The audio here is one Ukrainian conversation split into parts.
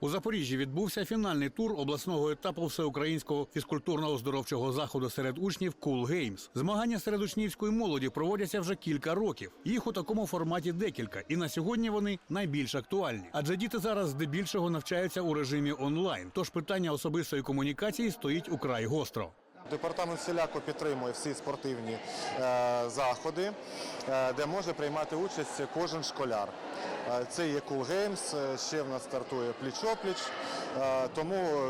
У Запоріжжі відбувся фінальний тур обласного етапу всеукраїнського фізкультурно-оздоровчого заходу серед учнів Cool Games. Змагання серед учнівської молоді проводяться вже кілька років. Їх у такому форматі декілька, і на сьогодні вони найбільш актуальні. Адже діти зараз здебільшого навчаються у режимі онлайн. Тож питання особистої комунікації стоїть украй гостро. Департамент всіляко підтримує всі спортивні е, заходи, е, де може приймати участь кожен школяр. Е, Це є Cool Games, ще в нас стартує пліч-опліч. Тому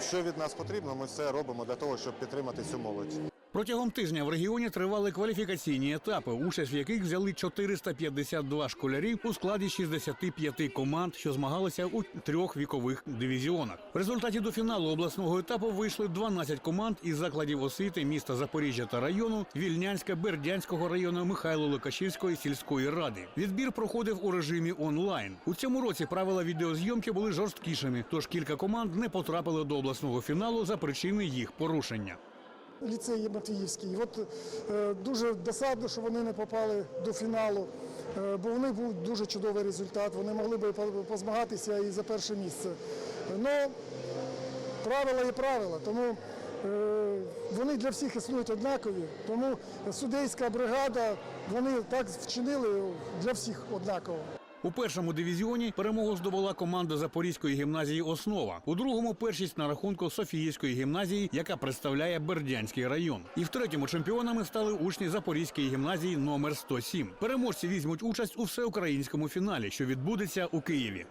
що від нас потрібно, ми все робимо для того, щоб підтримати цю молодь. Протягом тижня в регіоні тривали кваліфікаційні етапи, участь в яких взяли 452 школярі у складі 65 команд, що змагалися у трьох вікових дивізіонах. В результаті до фіналу обласного етапу вийшли 12 команд із закладів освіти міста Запоріжжя та району, Вільнянська, Бердянського району, Михайло Лукашівської сільської ради. Відбір проходив у режимі онлайн. У цьому році правила відеозйомки були жорсткішими, тож кілька команд не потрапили до обласного фіналу за причини їх порушення. Ліцей Матвіївський. І От е, дуже досадно, що вони не попали до фіналу, е, бо у них був дуже чудовий результат. Вони могли би позмагатися і за перше місце. Ну, правила є правила, тому е, вони для всіх існують однакові. Тому судейська бригада, вони так вчинили для всіх однаково. У першому дивізіоні перемогу здобула команда Запорізької гімназії Основа. У другому першість на рахунку Софіївської гімназії, яка представляє Бердянський район. І в третьому чемпіонами стали учні Запорізької гімназії номер 107. Переможці візьмуть участь у всеукраїнському фіналі, що відбудеться у Києві.